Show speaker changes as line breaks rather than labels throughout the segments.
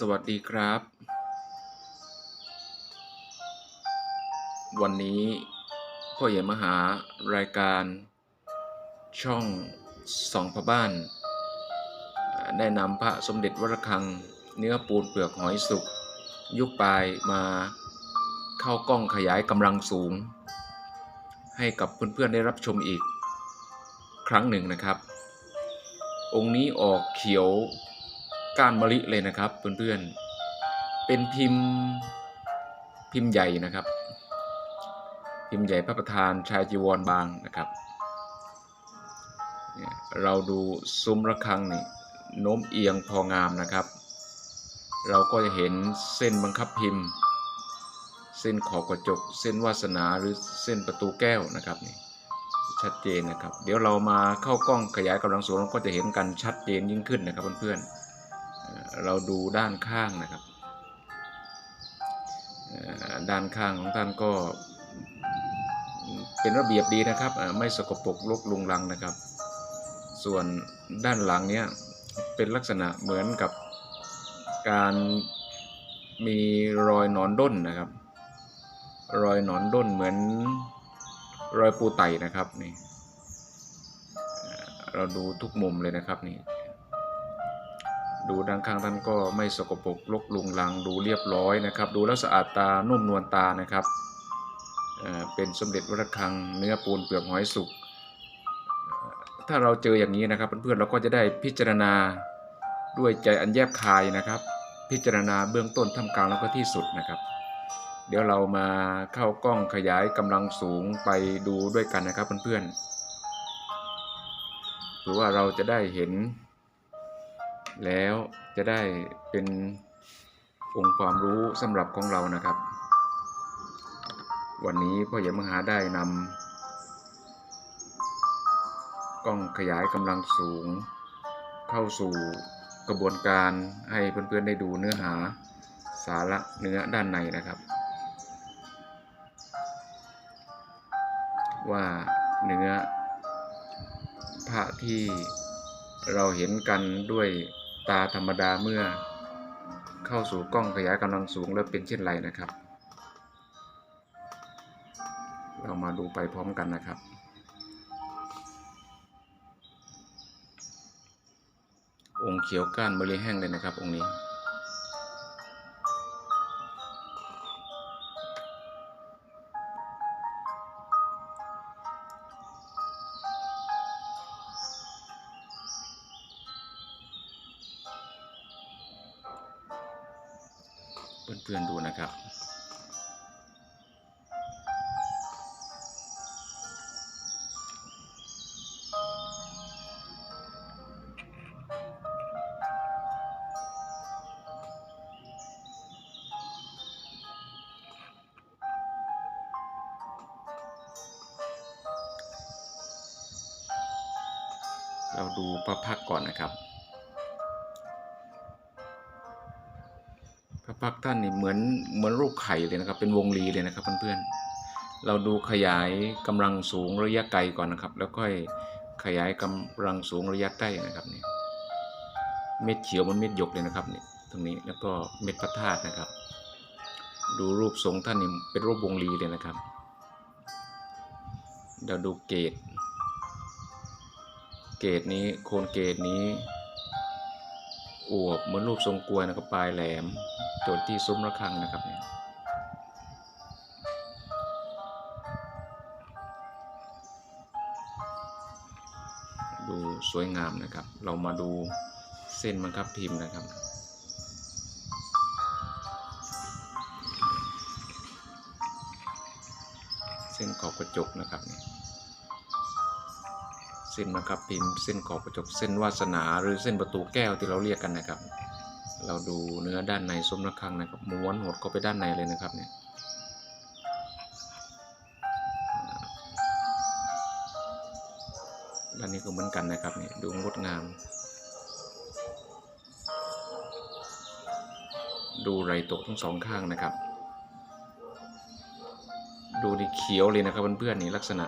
สวัสดีครับ วันนี้พ่อใหญ่มหารายการ ช่องสองพระบ้าน ได้นำพระสมเด็จวรคัง เนื้อปูนเปลือกหอยสุก ยุคปลายมาเข้ากล้องขยายกำลังสูง ให้กับเพื่อนๆได้รับชมอีกครั้งหนึ่งนะครับ องค์นี้ออกเขียว ก้านมะลิเลยนะครับเพื่อนๆ เป็นพิมพ์พิมพ์ใหญ่นะครับ พิมพ์ใหญ่พระประธานชายจีวรบางนะครับเราดูซุ้มระฆังนี่โน้มเอียงพองามนะครับ เราก็จะเห็นเส้นบังคับพิมพ์ เส้นขอบกระจก เส้นวาสนาหรือเส้นประตูแก้วนะครับนี่ชัดเจนนะครับ เดี๋ยวเรามาเข้ากล้องขยายกำลังสูงเราก็จะเห็นกันชัดเจนยิ่งขึ้นนะครับเพื่อนๆ เราดูด้านข้างนะครับ ด้านข้างของท่านก็เป็นระเบียบดีนะครับ ไม่สกปรกรกลุงลังนะครับ ส่วนด้านหลังเนี้ยเป็นลักษณะเหมือนกับการมีรอยหนอนด้นนะครับ รอยหนอนด้นเหมือนรอยปูไต่นะครับนี่เราดูทุกมุมเลยนะครับนี่ ดูด้านข้างท่านก็ไม่สกปรกลกลุงลังดูเรียบร้อยนะครับ ดูแล้วสะอาดตานุ่มนวลตานะครับเป็นสมเด็จวรคังเนื้อปูนเปลือกหอยสุก ถ้าเราเจออย่างนี้นะครับเพื่อนๆเราก็จะได้พิจารณาด้วยใจอันแยบคายนะครับ พิจารณาเบื้องต้นท่ามกลางแล้วก็ที่สุดนะครับ เดี๋ยวเรามาเข้ากล้องขยายกำลังสูงไปดูด้วยกันนะครับเพื่อนๆหรือว่าเราจะได้เห็น แล้วจะได้เป็นองค์ความรู้สำหรับของเรานะครับ วันนี้พ่อใหญ่มหาได้นำกล้องขยายกำลังสูง เข้าสู่กระบวนการให้เพื่อนๆได้ดูเนื้อหาสาระเนื้อด้านในนะครับ ว่าเนื้อพระที่เราเห็นกันด้วย ตาธรรมดาเมื่อเข้าสู่กล้องขยายกำลังสูงแล้วเป็นเช่นไรนะครับ เรามาดูไปพร้อมกันนะครับองค์เขียวก้านมลิแห้งเลยนะครับองค์นี้ เพื่อนๆดูนะครับ พระพักท่านนี่เหมือนเหมือนรูปไข่เลยนะครับ เป็นวงรีเลยนะครับเพื่อนๆ เราดูขยายกำลังสูงระยะไกลก่อนนะครับ แล้วค่อยขยายกำลังสูงระยะใกล้นะครับนี่เม็ดเขียวมันเม็ดหยกเลยนะครับนี่ตรงนี้แล้วก็เม็ดพระธาตุนะครับ ดูรูปทรงท่านนี่เป็นรูปวงรีเลยนะครับเดี๋ยวดูเกตเกตนี้โคนเกตนี้ อวบเหมือนรูปทรงกลวยนะครับปลายแหลมโจทย์ที่ซุ้มระฆังนะครับเนี่ยดูสวยงามนะครับ เรามาดูเส้นบังคับพิมพ์นะครับ เส้นขอบกระจกนะครับเนี่ย เส้นบังคับ พิมพ์เส้นขอบกระจกเส้นวาสนาหรือเส้นประตูแก้วที่เราเรียกกันนะครับ เราดูเนื้อด้านในซุ้มระฆังนะครับม้วนหดเข้าไปด้านในเลยนะครับเนี่ยด้านนี้ก็เหมือนกันนะครับเนี่ยดูงดงาม ดูไรโตทั้งสองข้างนะครับ ดูดีเขียวเลยนะครับเพื่อนๆนี่ลักษณะ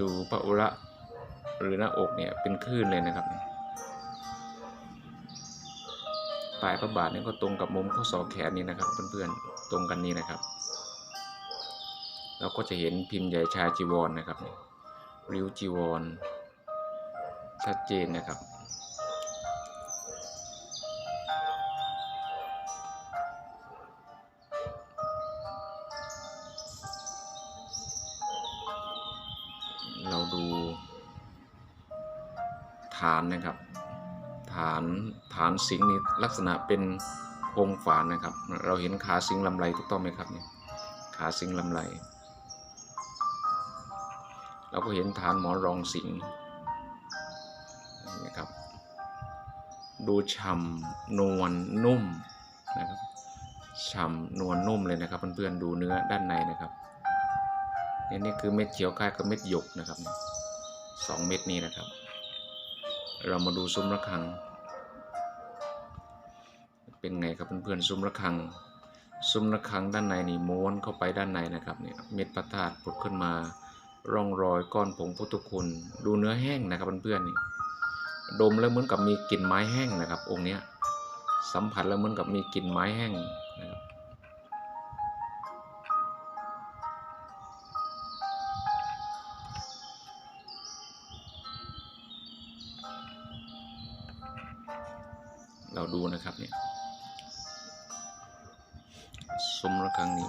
ดูพระอุระหรือหน้าอกเนี่ยเป็นคลื่นเลยนะครับปลายพระบาทนี่ก็ตรงกับมุมข้อศอกแขนนี่นะครับ เพื่อนๆตรงกันนี้นะครับ เราก็จะเห็นพิมพ์ใหญ่ชายจีวรนนะครับริ้วจีวร ชัดเจนนะครับานสิงห์นี่ลักษณะเป็นโครงฝานนะครับ เราเห็นขาสิงห์ลำไรถูกต้องไหมครับเนี่ยขาสิงห์ลำไรเราก็เห็นฐานหมอนรองสิงห์นะครับ ดูฉ่ำนวลนุ่มนะครับฉ่ำนวลนุ่มเลยนะครับเพื่อนๆดูเนื้อด้านในนะครับนี่นี่คือเม็ดเขียวคล้ายกับเม็ดหยกนะครับสองเม็ดนี้นะครับ เรามาดูซุ้มระฆัง เป็นไงครับเพื่อนๆซุ้มระฆัง ซุ้มระฆังด้านในนี่ม้วนเข้าไปด้านในนะครับเนี่ยเม็ดพระธาตุผุดขึ้นมา ร่องรอยก้อนผงพุทธคุณ ดูเนื้อแห้งนะครับเพื่อนๆนี่ดมแล้วเหมือนกับมีกลิ่นไม้แห้งนะครับ องค์เนี้ยสัมผัสแล้วเหมือนกับมีกลิ่นไม้แห้ง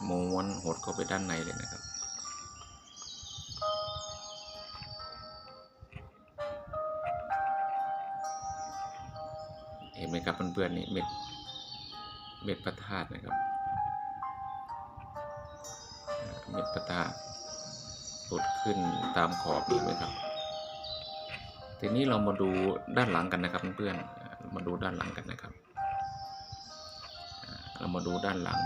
ม้วนหดเข้าไปด้านในเลยนะครับ เห็นไหมครับเพื่อนๆนี่เม็ดเม็ดพระธาตุนะครับเม็ดพระธาตุปุดขึ้นตามขอบนี่ไหมครับ ทีนี้เรามาดูด้านหลังกันนะครับเพื่อนๆมาดูด้านหลังกันนะครับ เรามาดูด้านหลัง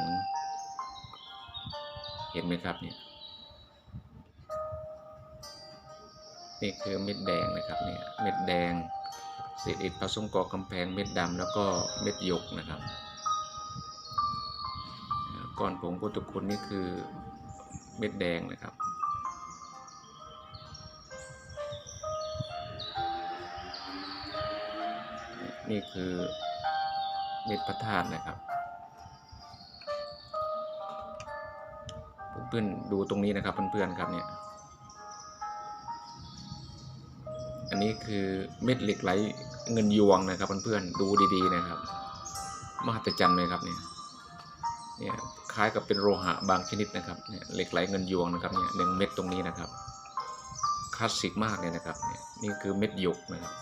เห็นไหมครับเนี่ยนี่คือเม็ดแดงนะครับเนี่ยเม็ดแดงเศษอิฐผสมกอกำแพงเม็ดดำแล้วก็เม็ดหยกนะครับอ่าก้อนผงพุทธคุณนี่คือเม็ดแดงนะครับนี่คือเม็ดพระธาตุนะครับ เพื่อนดูตรงนี้นะครับเพื่อนๆครับเนี่ย อันนี้คือเม็ดเหล็กไหลเงินยวงนะครับเพื่อนๆดูดีๆนะครับ มหัศจรรย์ไหมครับเนี่ยเนี่ยคล้ายกับเป็นโลหะบางชนิดนะครับเนี่ยเหล็กไหลเงินยวงนะครับเนี่ยหนึ่งเม็ดตรงนี้นะครับคลาสสิกมากเลยนะครับเนี่ยนี่คือเม็ดหยกนะครับ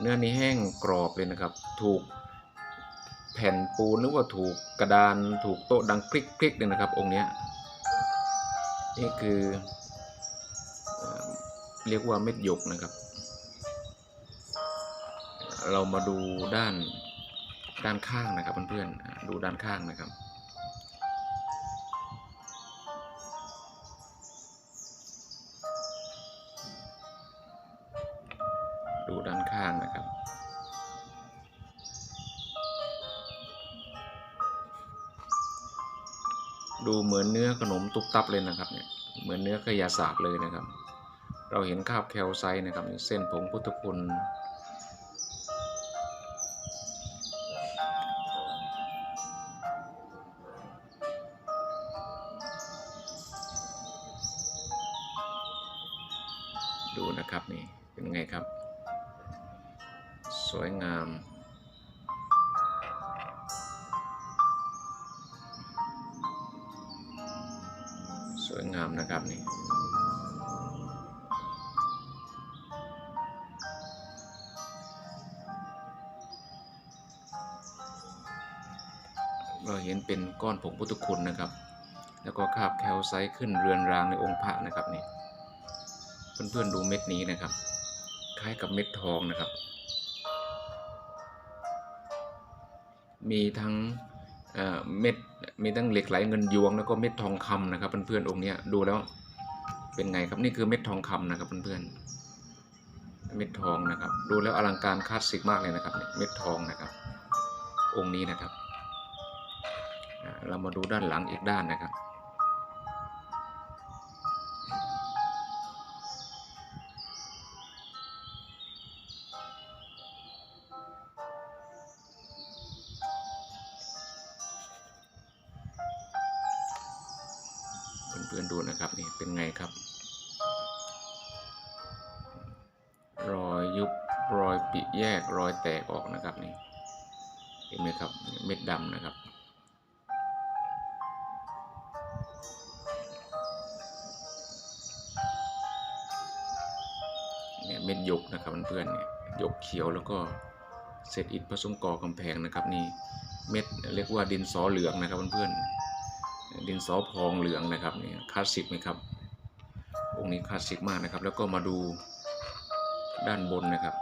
เนื้อนี้แห้งกรอบเลยนะครับ ถูกแผ่นปูนหรือว่าถูกกระดานถูกโต๊ะดังคลิกคลิกเลยนะครับ องค์เนี้ย นี่คือเอเรียกว่าเม็ดหยกนะครับ เรามาดูด้านด้านข้างนะครับเพื่อนๆดูด้านข้างนะครับ มือนเนื้อขนมตุบตับเลยนะครับเนี่ยเหมือนเนื้อขยะสาศาสตร์เลยนะครับ เราเห็นคาบแคลไซต์นะครับเส้นผงพุทธคุณ เราเห็นเป็นก้อนผงพุทธคุณนะครับ แล้วก็คาบแคลไซต์ขึ้นเรือนรางในองค์พระนะครับนี่เพื่อนๆดูเม็ดนี้นะครับ คล้ายกับเม็ดทองนะครับ มีทั้งเม็ดมีทั้งเหล็กไหลเงินยวงแล้วก็เม็ดทองคำนะครับเพื่อนๆองค์นี้ดูแล้วเป็นไงครับนี่คือเม็ดทองคำนะครับเพื่อนๆเม็ดทองนะครับ ดูแล้วอลังการคลาสสิกมากเลยนะครับ เม็ดทองนะครับ องค์นี้นะครับ เรามาดูด้านหลังอีกด้านนะครับ เพื่อนๆดูนะครับนี่เป็นไงครับ รอยยุบรอยปิแยกรอยแตกออกนะครับนี่เห็นไหมครับเม็ดดำนะครับ เม็ดหยกนะครับเพื่อนๆเนี่ยหยกเขียวแล้วก็เศษอิฐผสมก่อกำแพงนะครับนี่เม็ดเรียกว่าดินสอเหลืองนะครับเพื่อนๆดินสอพองเหลืองนะครับนี่คลาสสิกไหมครับองค์นี้คลาสสิกมากนะครับ แล้วก็มาดูด้านบนนะครับ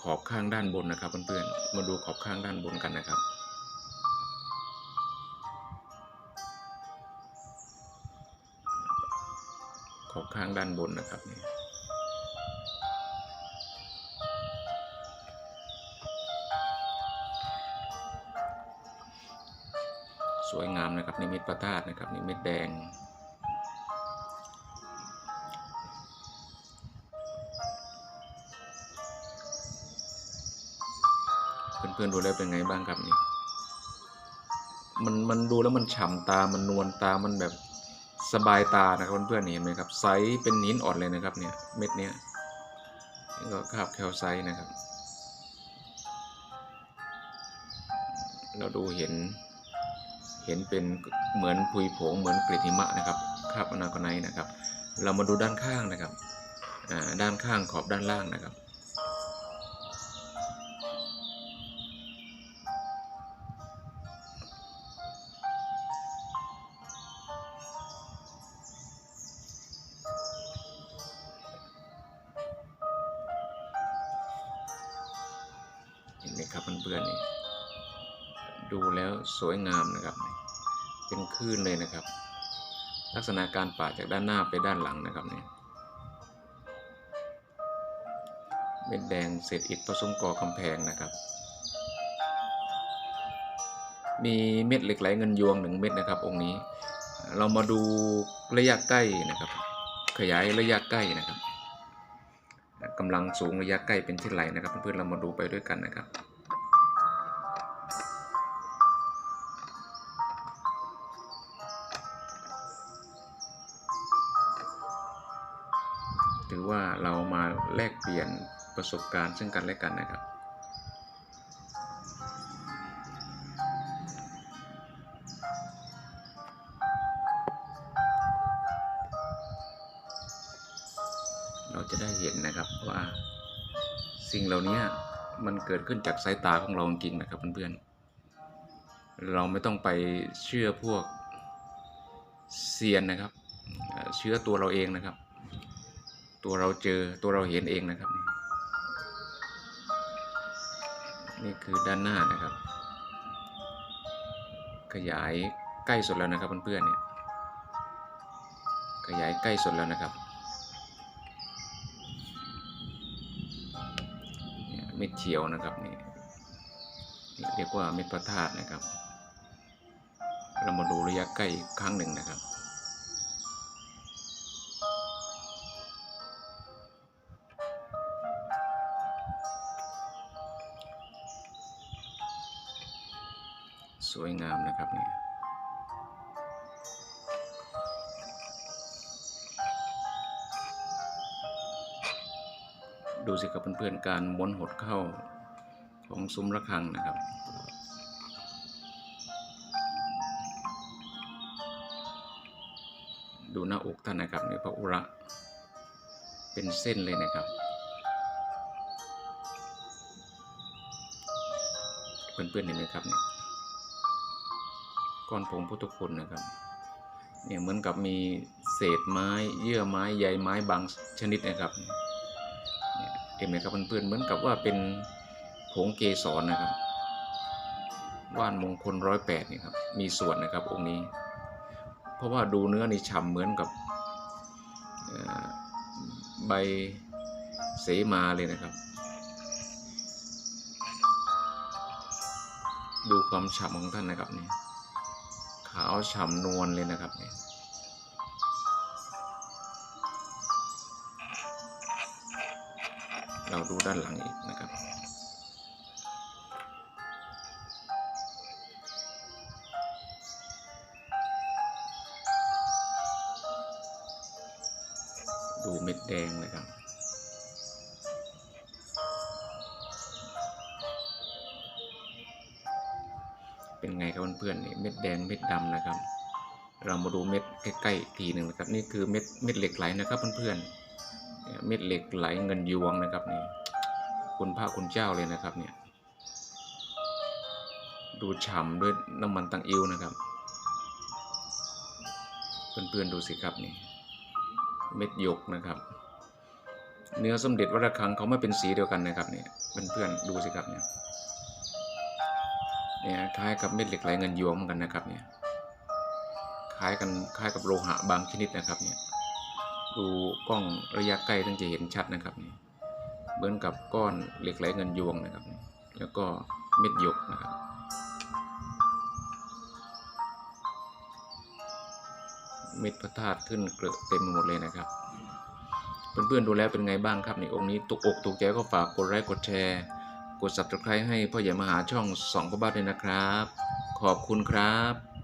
ขอบข้างด้านบนนะครับเพื่อนๆมาดูขอบข้างด้านบนกันนะครับขอบข้างด้านบนนะครับนี่ วยงามนะครับ นิมิตพระธาตุนะครับ นิมิตแดง เพื่อนๆดูแล้วเป็นไงบ้างครับนี่มันมันดูแล้วมันฉ่ำตา มันนวลตา มันแบบสบายตานะครับเพื่อนๆเห็นไหมครับไซส์เป็นนิ้นอ่อนเลยนะครับเนี่ยเม็ดเนี้ยนี่ก็คาบแคลไซต์นะครับ เราดูเห็น เห็นเป็นเหมือนพุยผงเหมือนกริหิมะนะครับคราบอนาคไนนะครับ เรามาดูด้านข้างนะครับด้านข้างขอบด้านล่างนะครับ เห็นไหมครับเพื่อนๆนี่ดูแล้วสวยงามนะครับ เป็นคลื่นเลยนะครับ ลักษณะการปาดจากด้านหน้าไปด้านหลังนะครับเนี่ยเม็ดแดงเศษอิฐผสมก่อกำแพงนะครับ มีเม็ดเหล็กไหลเงินยวงหนึ่งเม็ดนะครับ องค์นี้ เรามาดูระยะใกล้นะครับ ขยายระยะใกล้นะครับกำลังสูงระยะใกล้เป็นที่ไหลนะครับ เพื่อนๆเรามาดูไปด้วยกันนะครับ ประสบการณ์ซึ่งกันและกันนะครับ เราจะได้เห็นนะครับว่าสิ่งเหล่านี้มันเกิดขึ้นจากสายตาของเราจริงนะครับเพื่อนๆ เราไม่ต้องไปเชื่อพวกเซียนนะครับ เชื่อตัวเราเองนะครับ ตัวเราเจอตัวเราเห็นเองนะครับ นี่คือด้านหน้านะครับ ขยายใกล้สุดแล้วนะครับเพื่อนๆเนี่ยขยายใกล้สุดแล้วนะครับเนี่ยม็ดเขียวนะครับนี่เรียกว่าเม็ดพระธาตุนะครับ เรามาดูระยะใกล้ครั้งหนึ่งนะครับ สวยงามนะครับเนี่ยดูสิครับเพื่อนๆการม้วนหดเข้าของซุ้มระฆังนะครับดูหน้าอกท่านนะครับนี่พระอุระเป็นเส้นเลยนะครับ เพื่อนๆเห็นไหมครับเนี่ย ก้อนผงพุทธคุณนะครับเนี่ยเหมือนกับมีเศษไม้เยื่อไม้ใยไม้บางชนิดนะครับเนี่ยเห็นไหมครับเพื่อนๆเหมือนกับว่าเป็นผงเกสรนะครับ ว่านมงคลร้อยแปดนี่ครับมีส่วนนะครับองค์นี้ เพราะว่าดูเนื้อนี่ฉ่ำเหมือนกับใบเสมาเลยนะครับ ดูความฉ่ำของท่านนะครับนี่าวฉ่ำนวลเลยนะครับเนี่ยเราดูด้านหลังอีกนะครับ เพื่อนๆนี่เม็ดแดงเม็ดดำนะครับ เรามาดูเม็ดใกล้ๆทีหนึ่งนะครับนี่คือเม็ดเม็ดเหล็กไหลนะครับเพื่อนๆเนี่ยเม็ดเหล็กไหลเงินยวงนะครับนี่คุณพระคุณเจ้าเลยนะครับเนี่ยดูฉ่ำด้วยน้ำมันตังอิวนะครับ เพื่อนๆดูสิครับนี่เม็ดหยกนะครับ เนื้อสมเด็จวัดระฆังเขาไม่เป็นสีเดียวกันนะครับเนี่ยเพื่อนๆดูสิครับเนี่ย เนี่ยคล้ายกับเม็ดเหล็กไหลเงินยวงเหมือนกันนะครับเนี่ยคล้ายกันคล้ายกับโลหะบางชนิดนะครับเนี่ยดูกล้องระยะใกล้ถึงจะเห็นชัดนะครับเนี่ยเหมือนกับก้อนเหล็กไหลเงินยวงนะครับเนี่ยแล้วก็เม็ดหยกนะครับเม็ดพระธาตุขึ้นเกลือเต็มไปหมดเลยนะครับเพื่อนๆดูแล้วเป็นไงบ้างครับนี่องค์นี้ตุกอกถูกใจก็ฝากกดไลค์กดแชร์ กด subscribe ให้พ่อใหญ่มหาช่องสองพ่อบ้านด้วยนะครับ ขอบคุณครับ